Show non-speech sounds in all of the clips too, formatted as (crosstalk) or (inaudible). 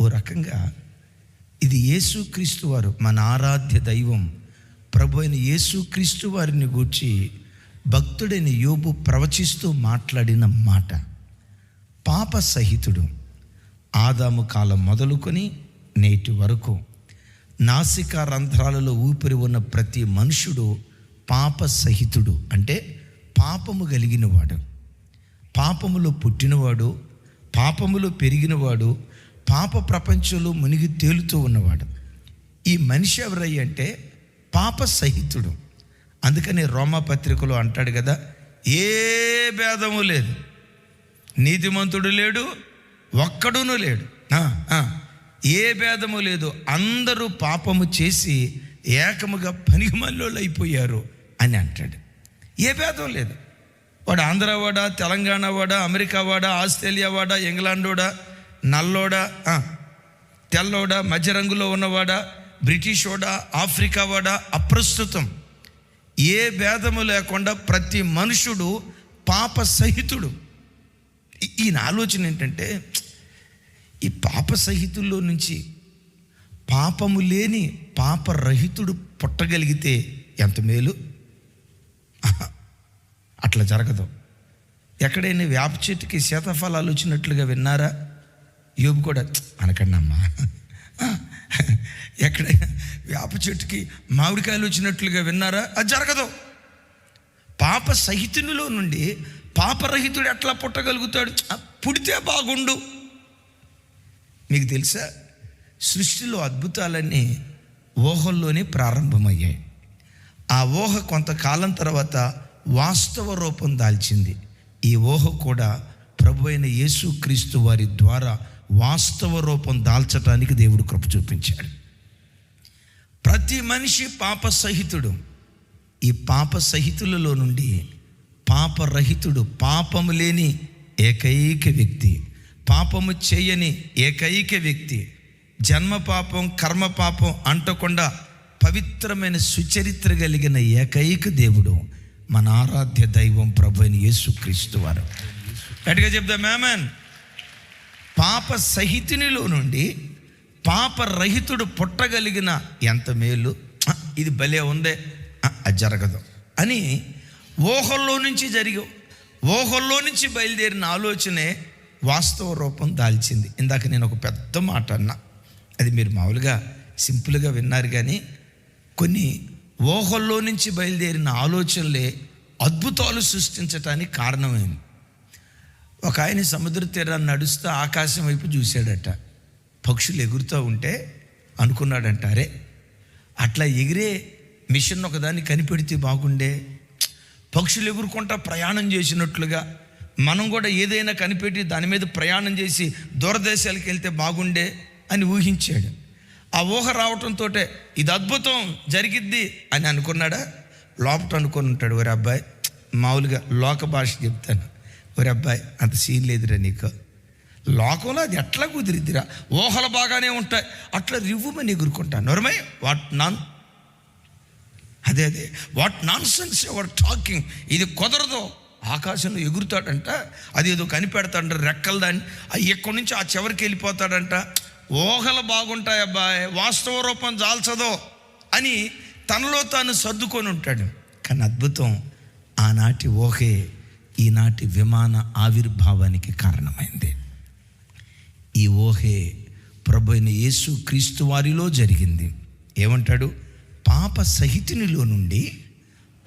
ఓ రకంగా ఇది యేసుక్రీస్తు వారు మన ఆరాధ్య దైవం. ప్రభు అయిన యేసుక్రీస్తు వారిని గూర్చి భక్తుడైన యోబు ప్రవచిస్తూ మాట్లాడిన మాట. పాప సహితుడు. ఆదాము కాలం మొదలుకొని నేటి వరకు నాసికా రంధ్రాలలో ఊపిరి ఉన్న ప్రతి మనుషుడు పాప సహితుడు. అంటే పాపము కలిగినవాడు. పాపములో పుట్టినవాడు పాపములో పెరిగినవాడు పాప ప్రపంచంలో మునిగి తేలుతూ ఉన్నవాడు. ఈ మనిషి ఎవరయ్యి అంటే పాప సహితుడు. అందుకని రోమపత్రికలో అంటాడు కదా ఏ భేదము లేదు. నీతిమంతుడు లేడు ఒక్కడును లేడు. ఏ భేదము లేదు. అందరూ పాపము చేసి ఏకముగా పనికిమల్లోళ్ళు అయిపోయారు అని అంటాడు. ఏ భేదం లేదు. వాడు ఆంధ్ర వాడా తెలంగాణ వాడా అమెరికా వాడా ఆస్ట్రేలియా వాడా ఇంగ్లాండ్ వాడా నల్లోడా తెల్లోడా మధ్య రంగులో ఉన్నవాడా బ్రిటిష్ వాడా ఆఫ్రికా వాడా అప్రస్తుతం. ఏ భేదము లేకుండా ప్రతి మనుషుడు పాప సహితుడు. ఈయన ఆలోచన ఏంటంటే ఈ పాప సహితుల్లో నుంచి పాపము లేని పాపరహితుడు పుట్టగలిగితే ఎంత మేలు? అట్లా జరగదు. ఎక్కడైనా వేప చెట్టుకి శీతఫలాలు వచ్చినట్లుగా విన్నారా? యోబు కూడా అనకండమ్మా అనకండి అమ్మా ఎక్కడైనా వేప చెట్టుకి మామిడికాయలు వచ్చినట్లుగా విన్నారా? అది జరగదు. పాప సహితునిలో నుండి పాపరహితుడు ఎట్లా పుట్టగలుగుతాడు? పుడితే బాగుండు. మీకు తెలుసా? సృష్టిలో అద్భుతాలన్నీ ఊహల్లోనే ప్రారంభమయ్యాయి. ఆ ఊహ కొంతకాలం తర్వాత వాస్తవ రూపం దాల్చింది. ఈ ఊహ కూడా ప్రభు అయిన యేసుక్రీస్తు వారి ద్వారా వాస్తవ రూపం దాల్చటానికి దేవుడు కృప చూపించాడు. ప్రతి మనిషి పాప సహితుడు ఈ పాప సహితులలో నుండి పాపరహితుడు పాపము లేని ఏకైక వ్యక్తి పాపము చేయని ఏకైక వ్యక్తి జన్మ పాపం కర్మ పాపం అంటకుండా పవిత్రమైన సుచరిత్ర కలిగిన ఏకైక దేవుడు మన ఆరాధ్య దైవం ప్రభు అని యేసుక్రీస్తు వారు. గట్టిగా చెప్దా మేమన్ పాప సహితునిలో నుండి పాపరహితుడు పుట్టగలిగిన ఎంత మేలు? ఇది భలే ఉందే. అది జరగదు. అని ఊహల్లో నుంచి జరిగి ఊహల్లో నుంచి బయలుదేరిన ఆలోచనే వాస్తవ రూపం దాల్చింది. ఇందాక నేను ఒక పెద్ద మాట అన్నా. అది మీరు మామూలుగా సింపుల్గా విన్నారు కానీ కొన్ని ఊహల్లో నుంచి బయలుదేరిన ఆలోచనలే అద్భుతాలు సృష్టించటానికి కారణమైంది ఒక ఆయన సముద్ర తీరాన్ని నడుస్తూ ఆకాశం వైపు చూశాడట. పక్షులు ఎగురుతూ ఉంటే అనుకున్నాడంట అరే అట్లా ఎగిరే మిషన్ ఒకదాన్ని కనిపెడితే బాగుండే. పక్షులు ఎగురుకుంటా ప్రయాణం చేసినట్లుగా మనం కూడా ఏదైనా కనిపెట్టి దాని మీద ప్రయాణం చేసి దూరదేశాలకు వెళ్తే బాగుండే అని ఊహించాడు. ఆ ఊహ రావటంతో ఇది అద్భుతం జరిగిద్ది అని అనుకున్నాడా. లోపట అనుకొని ఉంటాడు ఒరే అబ్బాయి మామూలుగా లోక భాష చెప్తాను. ఒరే అబ్బాయి అంత సీన్ లేదురా నీకు. లోకంలో అది ఎట్లా కుదిరిద్దిరా? ఊహలు బాగానే ఉంటాయి. అట్లా రివ్వుమని ఎగురుకుంటాను నొరమై వాట్ నాన్ అదే అదే. What nonsense ever talking ఇది కుదరదు. ఆకాశంలో ఎగురుతాడంట. అది ఏదో కనిపెడతాడంట రెక్కలు దాన్ని. ఎక్కడి నుంచి ఆ చివరికి వెళ్ళిపోతాడంట. ఊహలు బాగుంటాయి అబ్బాయి. వాస్తవ రూపం జాల్చదో అని తనలో తాను సర్దుకొని ఉంటాడు. కానీ అద్భుతం ఆనాటి ఊహే. ఈనాటి విమాన ఆవిర్భావానికి కారణమైంది. ఈ ఊహే ప్రభు అయిన యేసు క్రీస్తు వారిలో జరిగింది. ఏమంటాడు? పాప సహితునిలో నుండి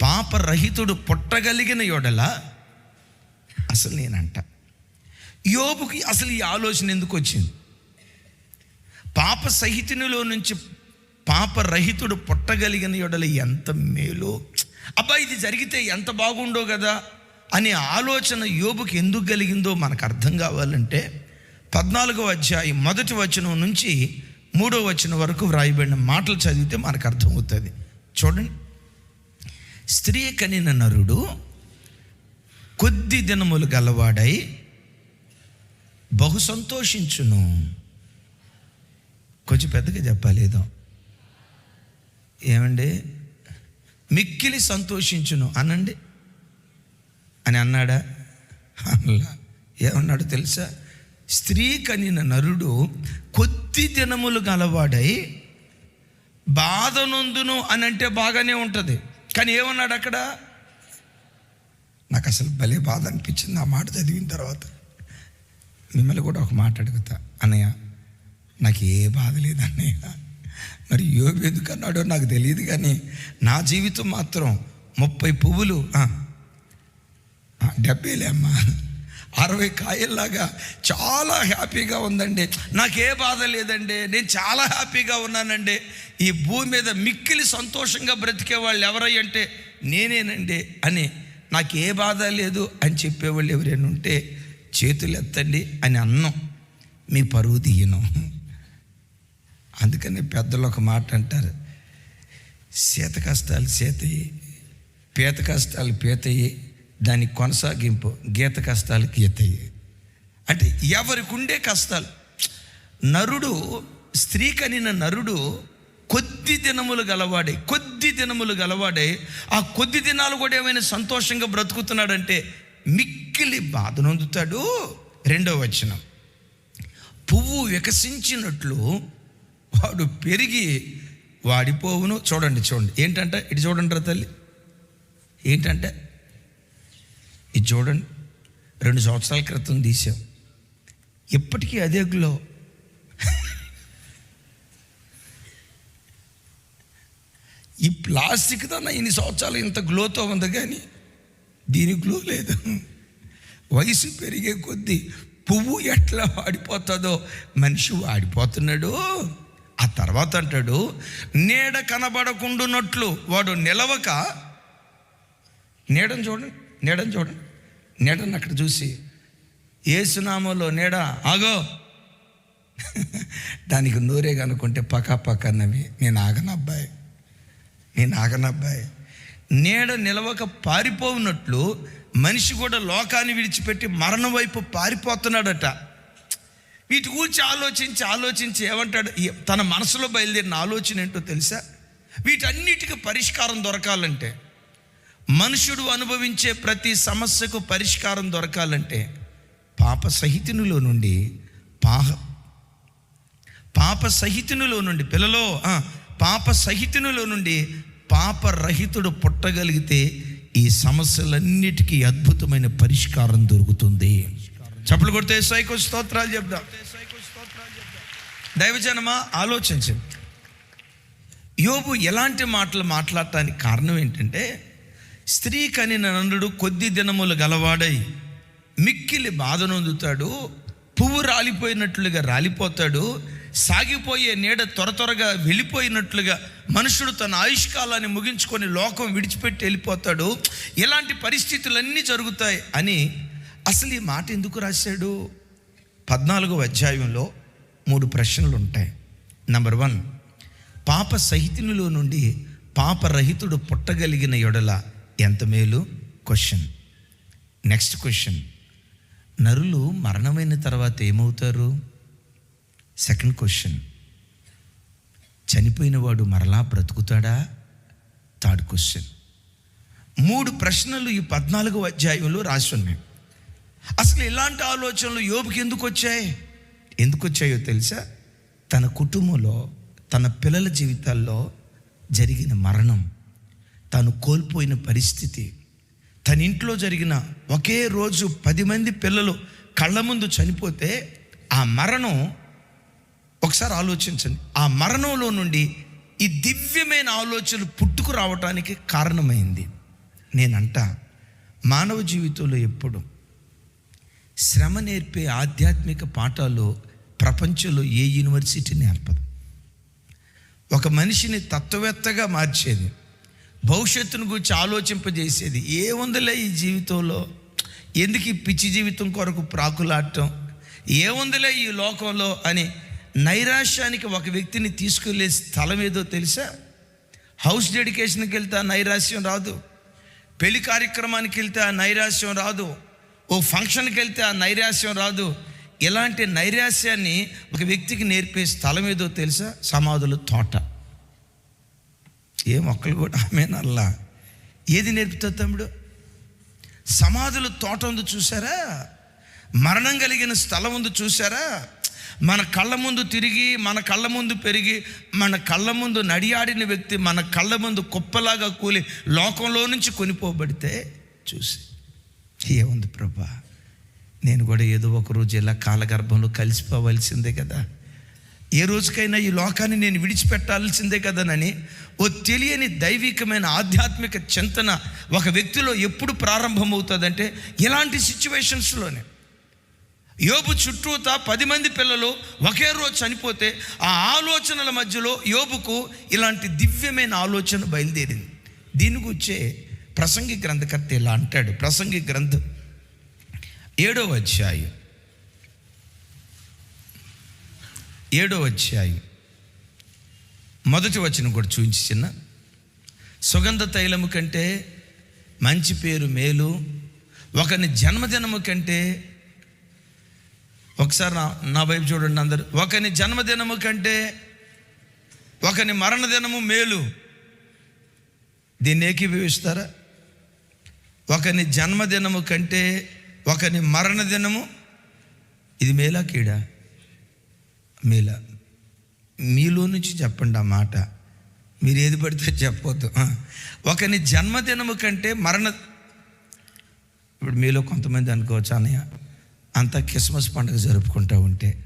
పాపరహితుడు పుట్టగలిగిన యొడల అసలు నేనంట. యోబుకి అసలు ఈ ఆలోచన ఎందుకు వచ్చింది? పాప సహితునిలో నుంచి పాపరహితుడు పుట్టగలిగిన యొడల ఎంత మేలో? అబ్బా ఇది జరిగితే ఎంత బాగుండో కదా? అనే ఆలోచన యోబుకి ఎందుకు కలిగిందో మనకు అర్థం కావాలంటే పద్నాలుగో అధ్యాయం మొదటి వచనం నుంచి మూడో వచనం వరకు వ్రాయబడిన మాటలు చదివితే మనకు అర్థమవుతుంది. చూడండి. స్త్రీ కనిన నరుడు కొద్ది దినములు గలవాడై బహు సంతోషించును. కొంచెం పెద్దగా చెప్పాలి ఏదో. ఏమండి? మిక్కిలి సంతోషించును అనండి. అని అన్నాడా? అల్లా ఏమన్నాడు తెలుసా? స్త్రీ కనిన నరుడు కొద్ది దినములు గలవాడై బాధ నొందును అని అంటే బాగానే ఉంటుంది. కానీ ఏమన్నాడు అక్కడ? నాకు అసలు భలే బాధ అనిపించింది ఆ మాట చదివిన తర్వాత. మిమ్మల్ని కూడా ఒక మాట అడుగుతా. అన్నయ్య నాకు ఏ బాధ లేదు అన్నయ్య. మరి యోగు ఎందుకన్నాడో నాకు తెలియదు కానీ నా జీవితం మాత్రం ముప్పై పువ్వులు ఆ, అమ్మా. అరవై కాయల్లాగా చాలా హ్యాపీగా ఉందండి. నాకే బాధ లేదండి. నేను చాలా హ్యాపీగా ఉన్నానండి. ఈ భూమి మీద మిక్కిలి సంతోషంగా బ్రతికే వాళ్ళు ఎవరై అంటే నేనేనండి అని నాకు ఏ బాధ లేదు అని చెప్పేవాళ్ళు ఎవరైనా ఉంటే చేతులు ఎత్తండి అని అన్నం. మీ పరువు తీయను. అందుకని పెద్దలు ఒక మాట అంటారు. సీత కష్టాలు సీతయ్యి పీత కష్టాలు పీతయ్యి దాని కొనసాగింపు గీత కష్టాలు గీతయ్యి అంటే ఎవరికి ఉండే కష్టాలు? నరుడు స్త్రీ కనిన నరుడు కొద్ది దినములు గలవాడే కొద్ది దినములు గలవాడే ఆ కొద్ది దినాలు కూడా ఏమైనా సంతోషంగా బ్రతుకుతున్నాడంటే మిక్కిలి బాధ నొందుతాడు రెండవ వచనం. పువ్వు వికసించినట్లు వాడు పెరిగి వాడిపోవును. చూడండి చూడండి. ఏంటంటే? ఇటు చూడండి రా తల్లి. ఏంటంటే? ఇది చూడండి. రెండు సంవత్సరాల క్రితం తీసాం ఇప్పటికీ అదే గ్లో. ఈ ప్లాస్టిక్ తన ఇన్ని సంవత్సరాలు ఇంత గ్లోతో ఉంది కానీ దీని గ్లో లేదు. వయసు పెరిగే కొద్దీ పువ్వు ఎట్లా వాడిపోతుందో మనిషి వాడిపోతున్నాడు. ఆ తర్వాత అంటాడు నీడ కనబడకుండున్నట్లు వాడు నిలవక నీడని చూడండి నీడని చూడండి. నీడను అక్కడ చూసి ఏసునామంలో నీడ ఆగో. దానికి నూరే కనుకుంటే పక్క పక్కనవి నేను ఆగనబ్బాయి నేను ఆగనబ్బాయి నీడ నిలవక పారిపోవునట్లు మనిషి కూడా లోకాన్ని విడిచిపెట్టి మరణం వైపు పారిపోతున్నాడట. వీటి గురించి ఆలోచించి ఆలోచించి ఏమంటాడు? తన మనసులో బయలుదేరిన ఆలోచన ఏంటో తెలుసా? వీటన్నిటికీ పరిష్కారం దొరకాలంటే మనుషుడు అనుభవించే ప్రతి సమస్యకు పరిష్కారం దొరకాలంటే పాప సహితునిలో నుండి పాహ పాప సహితునిలో నుండి పిల్లలో పాప సహితునిలో నుండి పాపరహితుడు పుట్టగలిగితే ఈ సమస్యలన్నిటికీ అద్భుతమైన పరిష్కారం దొరుకుతుంది. చప్పలు కొడితే సైకో స్తోత్రాలు చెప్దాం. దైవజనమా ఆలోచించండి. యోబు ఎలాంటి మాటలు మాట్లాడటానికి కారణం ఏంటంటే స్త్రీ కనిన నందుడు కొద్ది దినములు గలవాడై మిక్కిలి బాధ నొందుతాడు పువ్వు రాలిపోయినట్లుగా రాలిపోతాడు సాగిపోయే నీడ త్వర త్వరగా వెళ్ళిపోయినట్లుగా మనుషుడు తన ఆయుష్కాలాన్ని ముగించుకొని లోకం విడిచిపెట్టి వెళ్ళిపోతాడు. ఇలాంటి పరిస్థితులన్నీ జరుగుతాయి అని అసలు ఈ మాట ఎందుకు రాశాడు? పద్నాలుగో అధ్యాయంలో మూడు ప్రశ్నలు ఉంటాయి. నంబర్ వన్ పాప సహితునిలో నుండి పాపరహితుడు పుట్టగలిగిన ఎడల ఎంత మేలు? క్వశ్చన్ నెక్స్ట్ క్వశ్చన్ నరులు మరణమైన తర్వాత ఏమవుతారు? సెకండ్ క్వశ్చన్ చనిపోయిన వాడు మరలా బ్రతుకుతాడా? థర్డ్ క్వశ్చన్ మూడు ప్రశ్నలు ఈ పద్నాలుగో అధ్యాయంలో రాసి ఉన్నాయి. అసలు ఇలాంటి ఆలోచనలు యోబుకి ఎందుకు వచ్చాయి? ఎందుకు వచ్చాయో తెలుసా? తన కుటుంబంలో తన పిల్లల జీవితాల్లో జరిగిన మరణం. తాను కోల్పోయిన పరిస్థితి. తన ఇంట్లో జరిగిన ఒకే రోజు పది మంది పిల్లలు కళ్ళ ముందు చనిపోతే ఆ మరణం ఒకసారి ఆలోచించండి. ఆ మరణంలో నుండి ఈ దివ్యమైన ఆలోచనలు పుట్టుకు రావటానికి కారణమైంది. నేనంట మానవ జీవితంలో ఎప్పుడు శ్రమ నేర్పే ఆధ్యాత్మిక పాఠాలు ప్రపంచంలో ఏ యూనివర్సిటీ నేర్పదు. ఒక మనిషిని తత్వవేత్తగా మార్చేది. భవిష్యత్తును గురించి ఆలోచింపజేసేది. ఏముందిలే ఈ జీవితంలో? ఎందుకు ఈ పిచ్చి జీవితం కొరకు ప్రాకులాడటం? ఏముందిలే ఈ లోకంలో అని నైరాశ్యానికి ఒక వ్యక్తిని తీసుకెళ్ళే స్థలం ఏదో తెలుసా? హౌస్ డెడికేషన్కి వెళ్తే ఆ నైరాశ్యం రాదు. పెళ్ళి కార్యక్రమానికి వెళ్తే ఆ నైరాశ్యం రాదు. ఓ ఫంక్షన్కి వెళ్తే ఆ నైరాశ్యం రాదు. ఇలాంటి నైరాశ్యాన్ని ఒక వ్యక్తికి నేర్పే స్థలం ఏదో తెలుసా? సమాధుల తోట. ఏ మొక్కలు కూడా ఆమె నల్లా. ఏది నేర్పుతుంది తమ్ముడు? సమాధుల తోట ఉంది చూసారా మరణం కలిగిన స్థలం ఉంది చూసారా మన కళ్ళ ముందు తిరిగి మన కళ్ళ ముందు పెరిగి మన కళ్ళ ముందు నడియాడిన వ్యక్తి మన కళ్ళ ముందు కుప్పలాగా కూలి లోకంలో నుంచి కొనిపోబడితే చూసి ఏముంది ప్రభా? నేను కూడా ఏదో ఒక రోజు ఇలా కాలగర్భంలో కలిసిపోవలసిందే కదా. ఏ రోజుకైనా ఈ లోకాన్ని నేను విడిచిపెట్టాల్సిందే కదనని ఓ తెలియని దైవికమైన ఆధ్యాత్మిక చింతన ఒక వ్యక్తిలో ఎప్పుడు ప్రారంభమవుతుందంటే ఇలాంటి సిచ్యువేషన్స్లోనే. యోబు చుట్టూతా పది మంది పిల్లలు ఒకే రోజు చనిపోతే ఆ ఆలోచనల మధ్యలో యోబుకు ఇలాంటి దివ్యమైన ఆలోచన బయలుదేరింది. దీని గురించే ప్రసంగి గ్రంథకర్త ఇలా అంటాడు. ప్రసంగి గ్రంథం ఏడో అధ్యాయం. ఏడో అధ్యాయం. మొదటి వచనం కూడా చూపించి చిన్న. సుగంధ తైలము కంటే మంచి పేరు మేలు. ఒకని జన్మదినము కంటే ఒకసారి నా నా వైపు చూడండి అందరు. ఒకని జన్మదినము కంటే ఒకని మరణదినము మేలు. దీన్ని ఏకీభవిస్తారా? ఒకని జన్మదినము కంటే ఒకని మరణదినము ఇది మేలా కీడా? మీలో. మీలో నుంచి చెప్పండి ఆ మాట. మీరు ఏది పడితే చెప్పొద్దు. ఒకని జన్మదినము కంటే మరణ ఇప్పుడు మీలో కొంతమంది అనుకోవచ్చు అన్నయ్య అంతా క్రిస్మస్ పండుగ జరుపుకుంటూ ఉంటే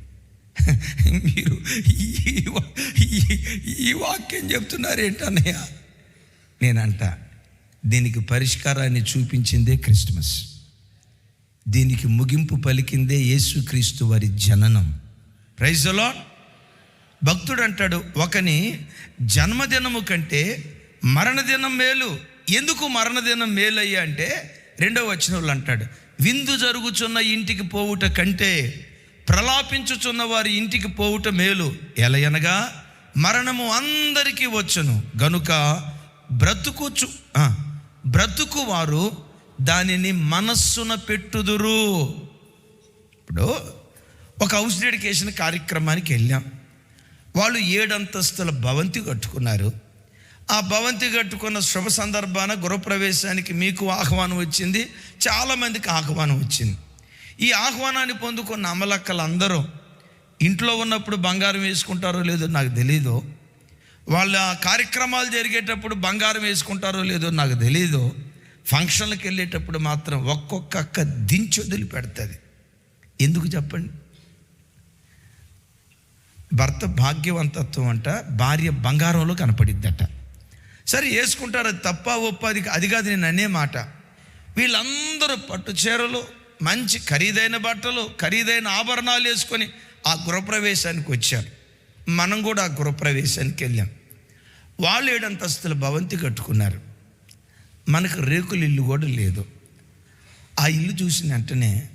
(laughs) మీరు ఈ ఈ వాక్యం చెప్తున్నారు ఏంటన్నయ్య నేనంట దీనికి పరిష్కారాన్ని చూపించిందే క్రిస్మస్. దీనికి ముగింపు పలికిందే యేసుక్రీస్తు వారి జననం. ప్రైజ్ భక్తుడు అంటాడు ఒకని జన్మదినము కంటే మరణదినం మేలు. ఎందుకు మరణదినం మేలయ్యా అంటే రెండవ వచనంలో అంటాడు విందు జరుగుచున్న ఇంటికి పోవుట కంటే ప్రలాపించుచున్న వారి ఇంటికి పోవుట మేలు. ఎలయనగా మరణము అందరికీ వచ్చును. గనుక బ్రతుకుచు బ్రతుకు వారు దానిని మనస్సున పెట్టుదురు. ఇప్పుడు ఒక హౌస్ డెడికేషన్ కార్యక్రమానికి వెళ్ళాం. వాళ్ళు ఏడంతస్తుల భవంతి కట్టుకున్నారు. ఆ భవంతి కట్టుకున్న శుభ సందర్భాన గృహప్రవేశానికి మీకు ఆహ్వానం వచ్చింది చాలామందికి ఆహ్వానం వచ్చింది. ఈ ఆహ్వానాన్ని పొందుకున్న అమలక్కలు అందరూ ఇంట్లో ఉన్నప్పుడు బంగారం వేసుకుంటారో లేదో నాకు తెలీదు. వాళ్ళ కార్యక్రమాలు జరిగేటప్పుడు బంగారం వేసుకుంటారో లేదో నాకు తెలీదు. ఫంక్షన్లకు వెళ్ళేటప్పుడు మాత్రం ఒక్కొక్క దించొదిలి దించి వదిలి పెడుతుంది. ఎందుకు చెప్పండి? భర్త భాగ్యవంతత్వం అంట భార్య బంగారంలో కనపడిద్దట. సరే వేసుకుంటారు అది తప్ప ఒప్ప అది అది కాదు నేను అనే మాట. వీళ్ళందరూ పట్టు చీరలు మంచి ఖరీదైన బట్టలు ఖరీదైన ఆభరణాలు వేసుకొని ఆ గృహప్రవేశానికి వచ్చారు. మనం కూడా ఆ గృహప్రవేశానికి వెళ్ళాం. వాళ్ళు ఏడంతస్తుల భవంతి కట్టుకున్నారు. మనకు రేకుల ఇల్లు కూడా లేదు. ఆ ఇల్లు చూసిన వెంటనే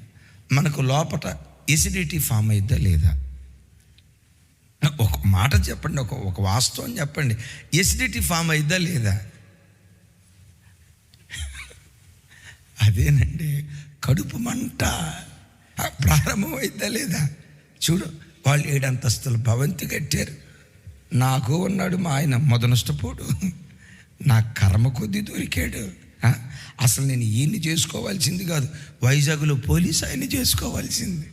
మనకు లోపట ఎసిడిటీ ఫామ్ అయిద్దా లేదా? ఒక మాట చెప్పండి ఒక ఒక వాస్తవం చెప్పండి. ఎసిడిటీ ఫామ్ అయిద్దా లేదా? అదేనండి కడుపు మంట. ప్రారంభం అయిద్దా లేదా? చూడు వాళ్ళు ఏడంతస్తుల భవంతి కట్టారు. నాకు ఉన్నాడు మా ఆయన మొదనష్టపోడు. నా కర్మ కొద్దీ దొరికాడు. అసలు నేను ఈయన్ని చేసుకోవాల్సింది కాదు వైజాగ్లో పోలీస్ ఆయన్ని చేసుకోవాల్సింది.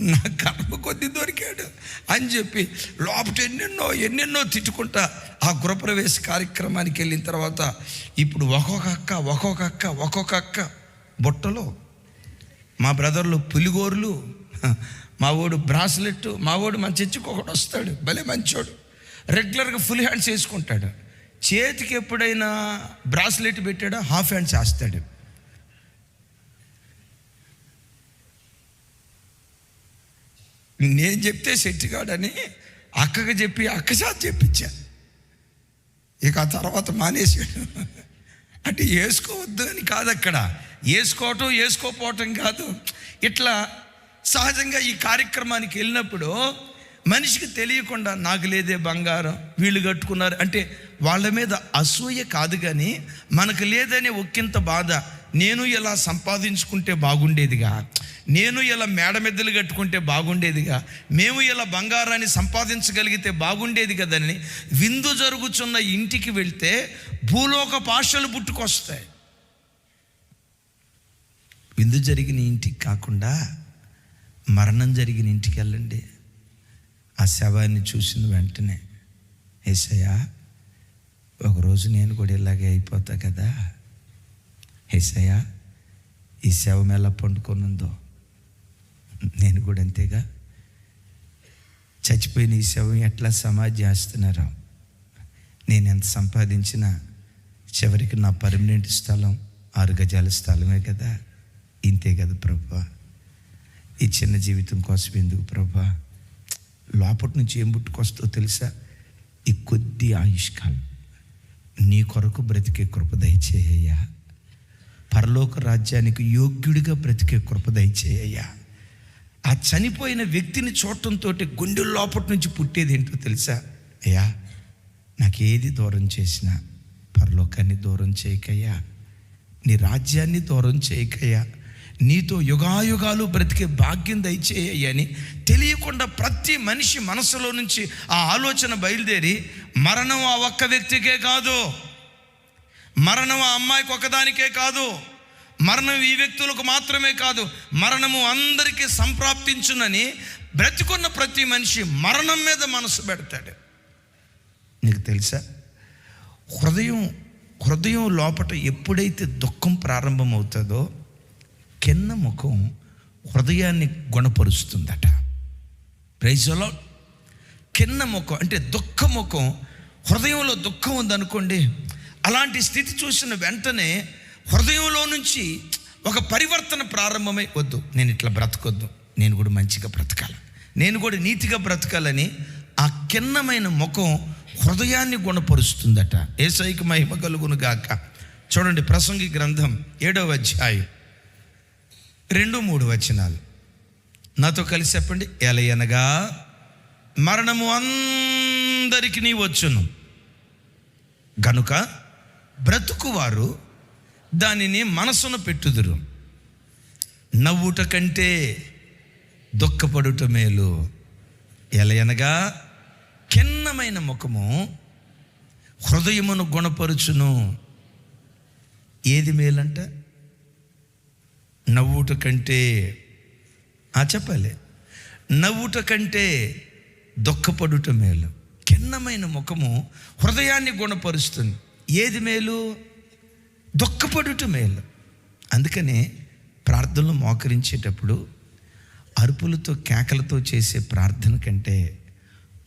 నా కర్మ కొద్ది దొరికాడు అని చెప్పి లోపల ఎన్నెన్నో ఎన్నెన్నో తిట్టుకుంటా ఆ గృహప్రవేశ కార్యక్రమానికి వెళ్ళిన తర్వాత ఇప్పుడు ఒక్కొక్క అక్క ఒక్కొక్క అక్క ఒక్కొక్క అక్క బుట్టలో మా బ్రదర్లు పులిగోరులు మా వాడు బ్రాస్లెట్ మా వాడు మన చర్చికి ఒకడు వస్తాడు భలే మంచోడు. రెగ్యులర్గా ఫుల్ హ్యాండ్స్ వేసుకుంటాడు. చేతికి ఎప్పుడైనా బ్రాస్లెట్ పెట్టాడో? హాఫ్ హ్యాండ్స్ వేస్తాడు. నేను చెప్తే సెట్ కాడని అక్కకి చెప్పి అక్క చేత చెప్పించా. ఇక ఆ తర్వాత మానేసాడు అంటే వేసుకోవద్దు అని కాదు అక్కడ. వేసుకోవటం వేసుకోపోవటం కాదు. ఇట్లా సహజంగా ఈ కార్యక్రమానికి వెళ్ళినప్పుడు మనిషికి తెలియకుండా నాకు లేదే బంగారం వీళ్ళు కట్టుకున్నారు అంటే వాళ్ళ మీద అసూయ కాదు కానీ మనకు లేదనే ఒక్కింత బాధ. నేను ఇలా సంపాదించుకుంటే బాగుండేదిగా? నేను ఇలా మేడ మెద్దలు కట్టుకుంటే బాగుండేదిగా? మేము ఇలా బంగారాన్ని సంపాదించగలిగితే బాగుండేది కదని విందు జరుగుతున్న ఇంటికి వెళ్తే భూలోక పాషలు పుట్టుకొస్తాయి. విందు జరిగిన ఇంటికి కాకుండా మరణం జరిగిన ఇంటికి వెళ్ళండి. ఆ శవాన్ని చూసిన వెంటనే ఏసయ్యా ఒకరోజు నేను కూడా ఇలాగే అయిపోతా కదా? ఏసయ్యా ఈ శవం ఎలా పండుకొనుందో నేను కూడా అంతేగా. చచ్చిపోయిన ఈ శవం ఎట్లా సమాధి చేస్తున్నారా నేను ఎంత సంపాదించినా చివరికి నా పర్మనెంట్ స్థలం ఆరు గజాల స్థలమే కదా. ఇంతే కదా ప్రభా. ఈ చిన్న జీవితం కోసం ఎందుకు ప్రభా? లోపటి నుంచి ఏం పుట్టుకొస్తో తెలుసా? ఈ కొద్ది ఆయుష్కాలం. నీ కొరకు బ్రతికే కృప దయచేయ్యా పరలోక రాజ్యానికి యోగ్యుడిగా బ్రతికే కృప దయచేయ్యా ఆ చనిపోయిన వ్యక్తిని చూడటంతో గుండె లోపటి నుంచి పుట్టేది ఏంటో తెలుసా? అయ్యా నాకేది దూరం చేసినా పరలోకాన్ని దూరం చేయకయ్యా. నీ రాజ్యాన్ని దూరం చేయకయ్యా. నీతో యుగాయుగాలు బ్రతికే భాగ్యం దయచేయని అని తెలియకుండా ప్రతి మనిషి మనసులో నుంచి ఆ ఆలోచన బయలుదేరి మరణం ఆ ఒక్క వ్యక్తికే కాదు. మరణం ఆ అమ్మాయికి ఒకదానికే కాదు మరణం ఈ వ్యక్తులకు మాత్రమే కాదు మరణము అందరికీ సంప్రాప్తించునని బ్రతికున్న ప్రతి మనిషి మరణం మీద మనసు పెడతాడు. నీకు తెలుసా? హృదయం హృదయం లోపట ఎప్పుడైతే దుఃఖం ప్రారంభమవుతుందో కింద ముఖం హృదయాన్ని గుణపరుస్తుందట. ప్రైజ్లో కింద ముఖం అంటే దుఃఖ ముఖం హృదయంలో దుఃఖం ఉందనుకోండి అలాంటి స్థితి చూసిన వెంటనే హృదయంలో నుంచి ఒక పరివర్తన ప్రారంభమై వద్దు నేను ఇట్లా బ్రతకొద్దు. నేను కూడా మంచిగా బ్రతకాలి. నేను కూడా నీతిగా బ్రతకాలని ఆ కిన్నమైన ముఖం హృదయాన్ని గుణపరుస్తుందట. ఏసైకి మహిమ కలుగును గాక. చూడండి ప్రసంగి గ్రంథం ఏడవ అధ్యాయం రెండు మూడు వచనాలు. నాతో కలిసి చెప్పండి. ఎలయనగా మరణము అందరికి నీ వచ్చును. గనుక బ్రతుకువారు దానిని మనసును పెట్టుదురు. నవ్వుట కంటే దుఃఖపడుట మేలు. ఎలయనగా కిన్నమైన ముఖము హృదయమును గుణపరుచును. ఏది మేలంట? నవ్వుట కంటే ఆ చెప్పాలి. నవ్వుట కంటే దుఃఖపడుట మేలు. కిన్నమైన ముఖము హృదయాన్ని గుణపరుస్తుంది. ఏది మేలు? దుఃఖపడుట మేలు. అందుకనే ప్రార్థనలు మోకరించేటప్పుడు అరుపులతో కేకలతో చేసే ప్రార్థన కంటే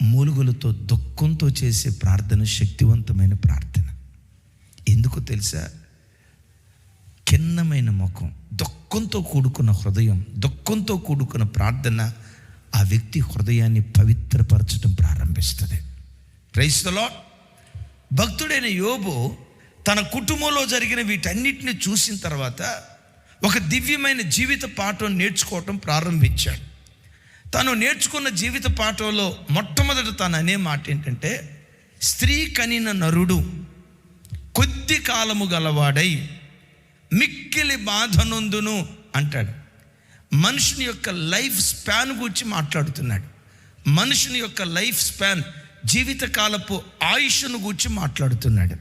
మూలుగులతో దుఃఖంతో చేసే ప్రార్థన శక్తివంతమైన ప్రార్థన. ఎందుకో తెలుసా? కిన్నమైన ముఖం దుఃఖంతో కూడుకున్న హృదయం దుఃఖంతో కూడుకున్న ప్రార్థన ఆ వ్యక్తి హృదయాన్ని పవిత్రపరచడం ప్రారంభిస్తుంది. క్రైస్తలో భక్తుడైన యోబు తన కుటుంబంలో జరిగిన వీటన్నిటిని చూసిన తర్వాత ఒక దివ్యమైన జీవిత పాఠం నేర్చుకోవటం ప్రారంభించాడు. తను నేర్చుకున్న జీవిత పాఠంలో మొట్టమొదట తను అనే మాట ఏంటంటే స్త్రీ కనిన నరుడు కొద్ది కాలము గలవాడై మిక్కిలి బాధనొందును అంటాడు. మనుషుని యొక్క లైఫ్ స్పాన్ గురించి మాట్లాడుతున్నాడు. మనుషుని యొక్క లైఫ్ స్పాన్ జీవితకాలపు ఆయుష్ను గురించి మాట్లాడుతున్నాడు.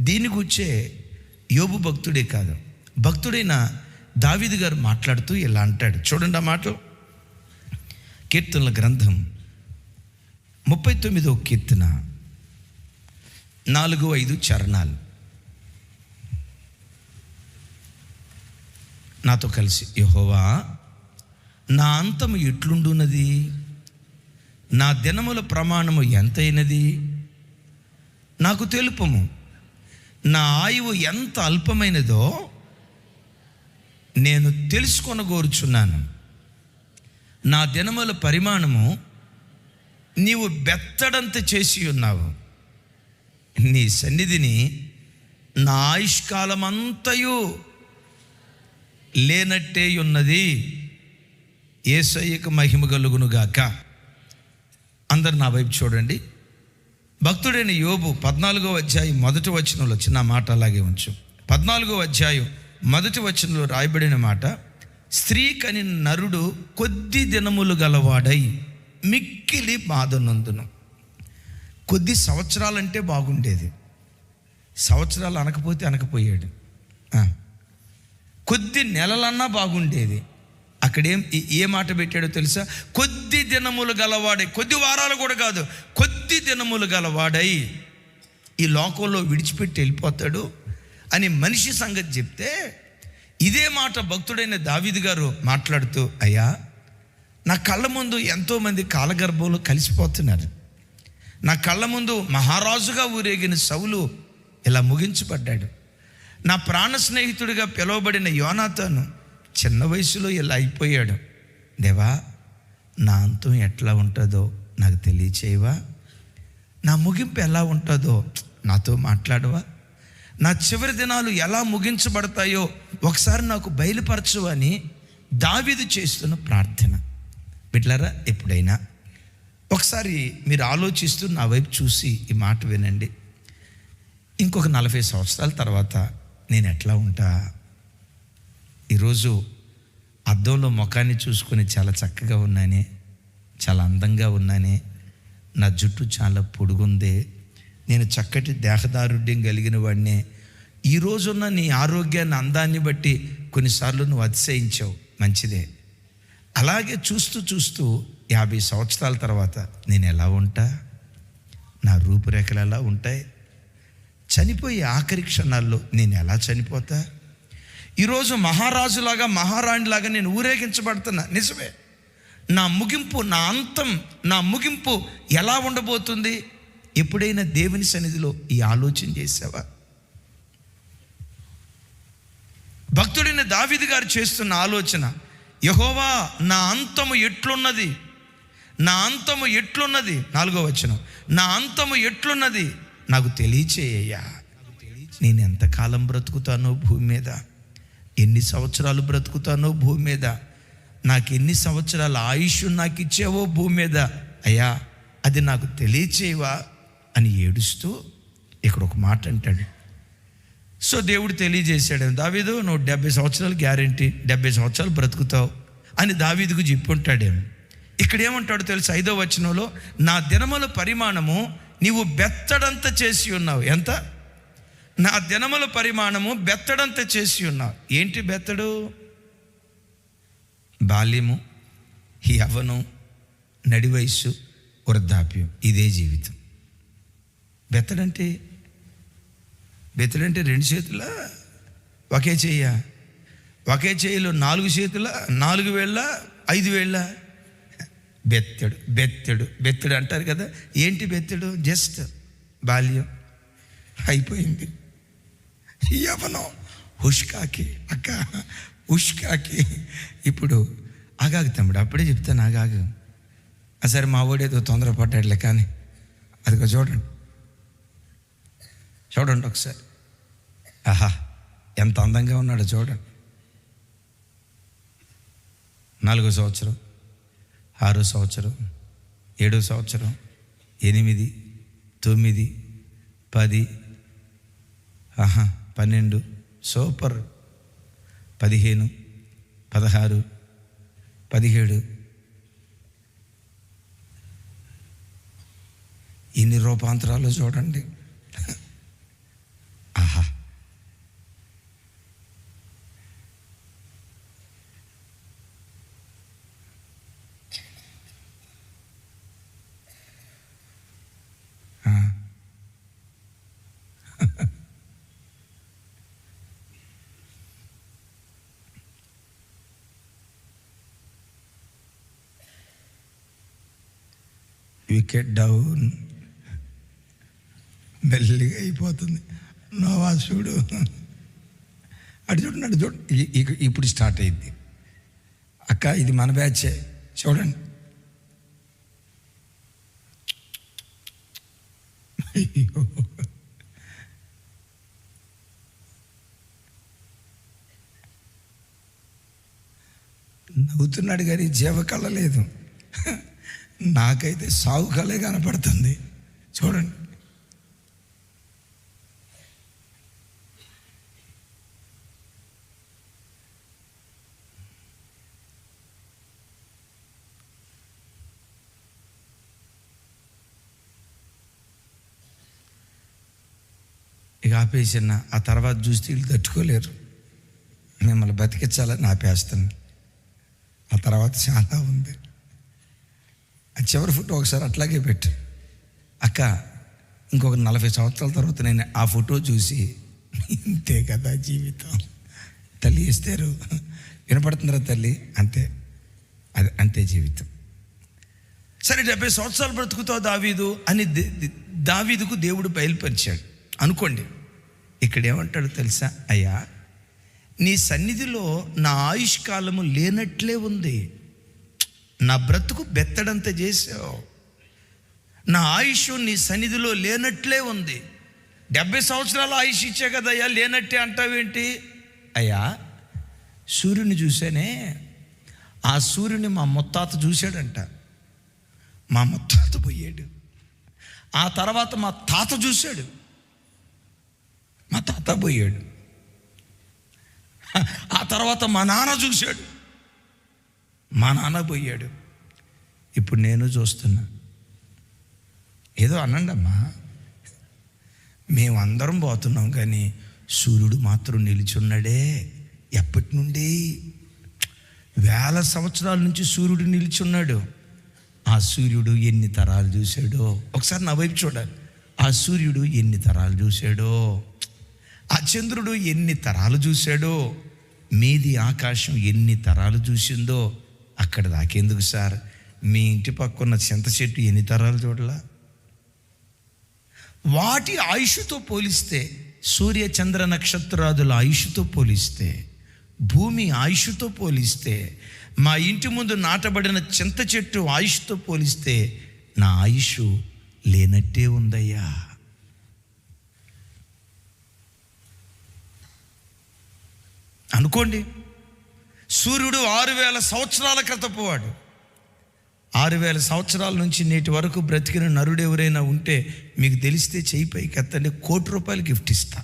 దీని గురించే యోబు భక్తుడే కాదు భక్తుడైన దావిది గారు మాట్లాడుతూ ఇలా అంటాడు. చూడండి ఆ మాట కీర్తనల గ్రంథం ముప్పై తొమ్మిదో కీర్తన నాలుగు ఐదు చరణాలు. నాతో కలిసి యహోవా నా అంతము ఎట్లుండున్నది? నా దినముల ప్రమాణము ఎంతైనది? నాకు తెలుపము. నా ఆయువు ఎంత అల్పమైనదో నేను తెలుసుకొనగోరుచున్నాను. నా దినముల పరిమాణము నీవు బెత్తడంత చేసి ఉన్నావు. నీ సన్నిధిని నా ఆయుష్కాలమంతయు లేనట్టే ఉన్నది. ఏసయ్యకు మహిమ కలుగునుగాక. అందరు నా వైపు చూడండి. భక్తుడైన యోబు పద్నాలుగో అధ్యాయం మొదటి వచనంలో చిన్న మాట అలాగే ఉంచు. పద్నాలుగో అధ్యాయం మొదటి వచనంలో రాయబడిన మాట స్త్రీ కని నరుడు కొద్ది దినములు గలవాడై మిక్కిలి బాధనందును. కొద్ది సంవత్సరాలంటే బాగుండేది. సంవత్సరాలు అనకపోతే అనకపోయాడు. కొద్ది నెలలన్నా బాగుండేది. అక్కడేం ఏ- మాట పెట్టాడో తెలుసా? కొద్ది దినములు గలవాడై కొద్ది వారాలు కూడా కాదు కొద్ది దినములు గలవాడై ఈ లోకంలో విడిచిపెట్టి వెళ్ళిపోతాడు అని మనిషి సంగతి చెప్తే ఇదే మాట భక్తుడైన దావిది గారు మాట్లాడుతూ అయ్యా నా కళ్ళ ముందు ఎంతోమంది కాలగర్భంలో కలిసిపోతున్నారు. నా కళ్ళ ముందు మహారాజుగా ఊరేగిన సౌలు ఇలా ముగించబడ్డాడు. నా ప్రాణ స్నేహితుడిగా పిలువబడిన యోనాతోను చిన్న వయసులో ఇలా అయిపోయాడు. దేవా నా అంతం ఎట్లా ఉంటుందో నాకు తెలియచేయవా? నా ముగింపు ఎలా ఉంటుందో నాతో మాట్లాడవా? నా చివరి దినాలు ఎలా ముగించబడతాయో ఒకసారి నాకు బయలుపరచు అని దావీదు చేస్తున్న ప్రార్థన. బిడ్లరా ఎప్పుడైనా ఒకసారి మీరు ఆలోచిస్తూ నా వైపు చూసి ఈ మాట వినండి. ఇంకొక నలభై సంవత్సరాల తర్వాత నేను ఎట్లా ఉంటా? ఈరోజు అద్దంలో ముఖాన్ని చూసుకొని చాలా చక్కగా ఉన్నానే చాలా అందంగా ఉన్నానే నా జుట్టు చాలా పొడుగుందే నేను చక్కటి దేహదారుఢ్యం కలిగిన వాడినే. ఈ రోజున్న నీ ఆరోగ్యాన్ని అందాన్ని బట్టి కొన్నిసార్లు నువ్వు అతిశయించావు. మంచిదే. అలాగే చూస్తూ చూస్తూ యాభై సంవత్సరాల తర్వాత నేను ఎలా ఉంటా? నా రూపురేఖలు ఎలా ఉంటాయి? చనిపోయే ఆఖరి క్షణాల్లో నేను ఎలా చనిపోతా? ఈరోజు మహారాజులాగా మహారాణిలాగా నేను ఊరేగించబడుతున్నా. నిజమే. నా ముగింపు నా అంతం నా ముగింపు ఎలా ఉండబోతుంది? ఎప్పుడైనా దేవుని సన్నిధిలో ఈ ఆలోచన చేసావా? భక్తుడైన దావిది గారు చేస్తున్న ఆలోచన యహోవా నా అంతము ఎట్లున్నది? నా అంతము ఎట్లున్నది? నాలుగో వచనం నా అంతము ఎట్లున్నది? నాకు తెలియచేయ్యా. నేను ఎంతకాలం బ్రతుకుతానో భూమి మీద? ఎన్ని సంవత్సరాలు బ్రతుకుతానో భూమి మీద? నాకు ఎన్ని సంవత్సరాల ఆయుష్ నాకు ఇచ్చావో భూమి మీద? అయ్యా అది నాకు తెలియచేయవా? అని ఏడుస్తూ ఇక్కడ ఒక మాట అంటాడు. సో దేవుడు తెలియజేశాడు దావీదు నువ్వు డెబ్బై సంవత్సరాలు గ్యారంటీ డెబ్బై సంవత్సరాలు బ్రతుకుతావు అని దావీదుకు చెప్పుంటాడేమో ఇక్కడ ఏమంటాడు తెలుసు? ఐదో వచనంలో నా దినముల పరిమాణము నీవు బెత్తడంత చేసి ఉన్నావు. ఎంత? నా దినముల పరిమాణము బెత్తడంత చేసి ఉన్నా ఏంటి బెత్తడు? బాల్యము యవ్వనం నడి వయస్సు వృద్ధాప్యం. ఇదే జీవితం. బెత్తడంటే బెత్తడంటే రెండు చేతుల? ఒకే చెయ్య ఒకే చేయిలో నాలుగు చేతుల? నాలుగు వేళ్ళ? ఐదు వేళ్ళ? బెత్తడు బెత్తడు బెత్తడు అంటారు కదా. ఏంటి బెత్తడు? జస్ట్ బాల్యం. అయిపోయింది. యవనం హుష్కాకి అక్క హుష్కాకి ఇప్పుడు ఆగాగు తమ్ముడు అప్పుడే చెప్తాను ఆగాగు. సరే మా తొందర తొందరపడ్డాడులే కానీ అదిగో చూడండి. చూడండి ఒకసారి. ఆహా ఎంత అందంగా ఉన్నాడో చూడండి. నాలుగో సంవత్సరం ఆరో సంవత్సరం ఏడో సంవత్సరం ఎనిమిది తొమ్మిది పది. ఆహా. పన్నెండు. సూపర్. పదిహేను. పదహారు. పదిహేడు. ఇన్ని రూపాంతరాలు చూడండి. వికెట్ డౌన్ మెల్లిగా అయిపోతుంది. నోవా చూడు. అటు చూడండి అటు చూడు. ఇప్పుడు స్టార్ట్ అయింది. అక్క ఇది మన బ్యాచే చూడండి. అయ్యో. నవ్వుతున్నాడు కానీ జీవకళ లేదు నాకైతే సాగు కళే కనపడుతుంది. చూడండి. ఇక ఆపేసిన ఆ తర్వాత చూస్తే వీళ్ళు తట్టుకోలేరు. మిమ్మల్ని బతికించాలని ఆపేస్తాను. ఆ తర్వాత చాలా ఉంది. ఆ చివరి ఫోటో ఒకసారి అట్లాగే పెట్టు. అక్క ఇంకొక నలభై సంవత్సరాల తర్వాత నేను ఆ ఫోటో చూసి ఇంతే కదా జీవితం. తల్లి ఇస్తారు. వినపడుతుందిరా తల్లి? అంతే. అది అంతే జీవితం. సరే డెబ్బై సంవత్సరాలు బ్రతుకుతావు దావీదు అని దావీదుకు దేవుడు బయలుపరిచాడు. అనుకోండి ఇక్కడ ఏమంటాడు తెలుసా? అయ్యా నీ సన్నిధిలో నా ఆయుష్ కాలము లేనట్లే ఉంది. నా బ్రతుకు బెత్తడంత చేసావు. నా ఆయుష్ నీ సన్నిధిలో లేనట్లే ఉంది. డెబ్బై సంవత్సరాల ఆయుష్ ఇచ్చే కదయ్యా లేనట్టే అంటావేంటి? అయ్యా సూర్యుని చూసానే ఆ సూర్యుని మా ముత్తాత చూశాడంట. మా ముత్తాత పోయాడు. ఆ తర్వాత మా తాత చూశాడు. మా తాత పోయాడు. ఆ తర్వాత మా నాన్న చూశాడు. మా నాన్న పోయాడు. ఇప్పుడు నేను చూస్తున్నా. ఏదో అనండి అమ్మా మేమందరం పోతున్నాం కానీ సూర్యుడు మాత్రం నిలిచున్నాడే ఎప్పటి నుండి వేల సంవత్సరాల నుంచి సూర్యుడు నిలిచున్నాడు. ఆ సూర్యుడు ఎన్ని తరాలు చూశాడో? ఒకసారి నా వైపు చూడాలి. ఆ సూర్యుడు ఎన్ని తరాలు చూశాడో? ఆ చంద్రుడు ఎన్ని తరాలు చూశాడో? మీది ఆకాశం ఎన్ని తరాలు చూసిందో? అక్కడ దాకేందుకు సార్? మీ ఇంటి పక్కన చింత చెట్టు ఎన్ని తరాలు చూడలా? వాటి ఆయుషుతో పోలిస్తే సూర్య చంద్ర నక్షత్రాదుల ఆయుషుతో పోలిస్తే భూమి ఆయుషుతో పోలిస్తే మా ఇంటి ముందు నాటబడిన చింత చెట్టు ఆయుష్తో పోలిస్తే నా ఆయుష్ లేనట్టే ఉందయ్యా. అనుకోండి సూర్యుడు ఆరు వేల సంవత్సరాల క్రితపు వాడు. ఆరు వేల సంవత్సరాల నుంచి నేటి వరకు బ్రతికిన నరుడు ఎవరైనా ఉంటే మీకు తెలిస్తే చేయి పైకి ఎత్తండి కోటి రూపాయలు గిఫ్ట్ ఇస్తా.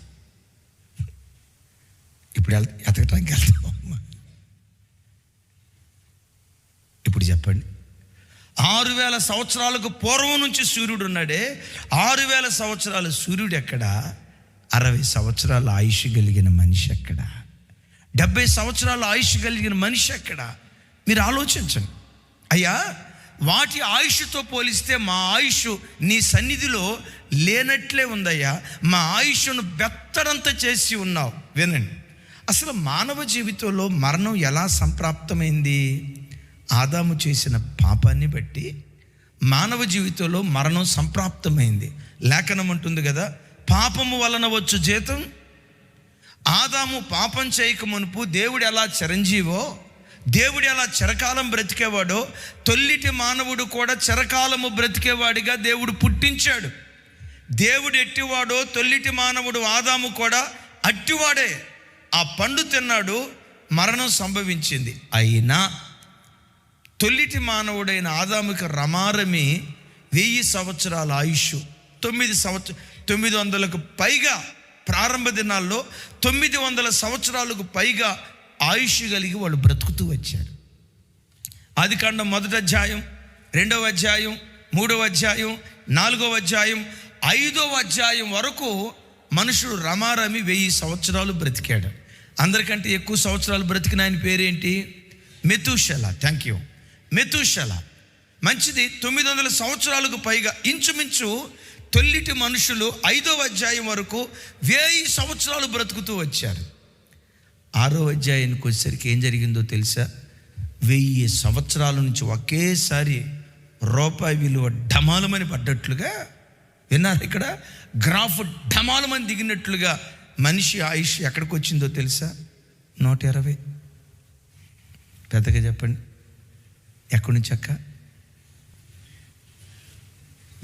ఇప్పుడు వెళ్- ఎతకటానికి వెళ్తాం ఇప్పుడు చెప్పండి. ఆరు వేల సంవత్సరాలకు పూర్వం నుంచి సూర్యుడు ఉన్నాడే. ఆరు వేల సంవత్సరాలు సూర్యుడు ఎక్కడ? అరవై సంవత్సరాల ఆయుష్ కలిగిన మనిషి ఎక్కడ? డెబ్బై సంవత్సరాల ఆయుష్ కలిగిన మనిషి ఎక్కడ మీరు ఆలోచించండి. అయ్యా వాటి ఆయుష్తో పోలిస్తే మా ఆయుష్ నీ సన్నిధిలో లేనట్లే ఉందయ్యా. మా ఆయుష్ను బెత్తడంత చేసి ఉన్నావు. వినండి. అసలు మానవ జీవితంలో మరణం ఎలా సంప్రాప్తమైంది? ఆదాము చేసిన పాపాన్ని బట్టి మానవ జీవితంలో మరణం సంప్రాప్తమైంది. లేఖనం ఉంటుంది కదా పాపము వలన వచ్చు జీతం ఆదాము పాపం చేయక మునుపు దేవుడు ఎలా చిరంజీవో దేవుడు ఎలా చిరకాలం బ్రతికేవాడో తొల్లిటి మానవుడు కూడా చిరకాలము బ్రతికేవాడిగా దేవుడు పుట్టించాడు. దేవుడు ఎట్టివాడో తొల్లిటి మానవుడు ఆదాము కూడా అట్టివాడే. ఆ పండు తిన్నాడు మరణం సంభవించింది. అయినా తొల్లిటి మానవుడైన ఆదాముకి రమారమి వెయ్యి సంవత్సరాల ఆయుష్ తొమ్మిది సంవత్సర తొమ్మిది వందలకు పైగా ప్రారంభ దినాల్లో తొమ్మిది వందల సంవత్సరాలకు పైగా ఆయుష్ కలిగి వాళ్ళు బ్రతుకుతూ వచ్చారు ఆది కాండం మొదటి అధ్యాయం రెండవ అధ్యాయం మూడవ అధ్యాయం నాలుగవ అధ్యాయం ఐదవ అధ్యాయం వరకు మనుషుడు రమారమి వెయ్యి సంవత్సరాలు బ్రతికాడు. అందరికంటే ఎక్కువ సంవత్సరాలు బ్రతికిన ఆయన పేరేంటి? మెతుషల. Thank you Methuselah. మంచిది తొమ్మిది వందల సంవత్సరాలకు పైగా ఇంచుమించు తొల్లిటి మనుషులు ఐదవ అధ్యాయం వరకు వెయ్యి సంవత్సరాలు బ్రతుకుతూ వచ్చారు. ఆరో అధ్యాయానికి వచ్చేసరికి ఏం జరిగిందో తెలుసా? వెయ్యి సంవత్సరాల నుంచి ఒకేసారి రూపాయి విలువ ఢమాలమని పడ్డట్లుగా విన్నారు ఇక్కడ? గ్రాఫ్ ఢమాలమని దిగినట్లుగా మనిషి ఆయుష్ ఎక్కడికి వచ్చిందో తెలుసా? నూట ఇరవై. పెద్దగా చెప్పండి. ఎక్కడి నుంచి అక్క?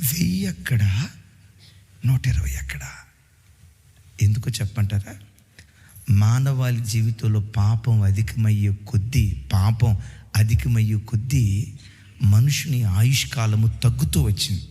వెయ్యి అక్కడ నూట ఇరవై ఎక్కడ? ఎందుకు చెప్పంటారా? మానవాళి జీవితంలో పాపం అధికమయ్యే కొద్దీ పాపం అధికమయ్యే కొద్దీ మనుషుని ఆయుష్కాలము తగ్గుతూ వచ్చింది.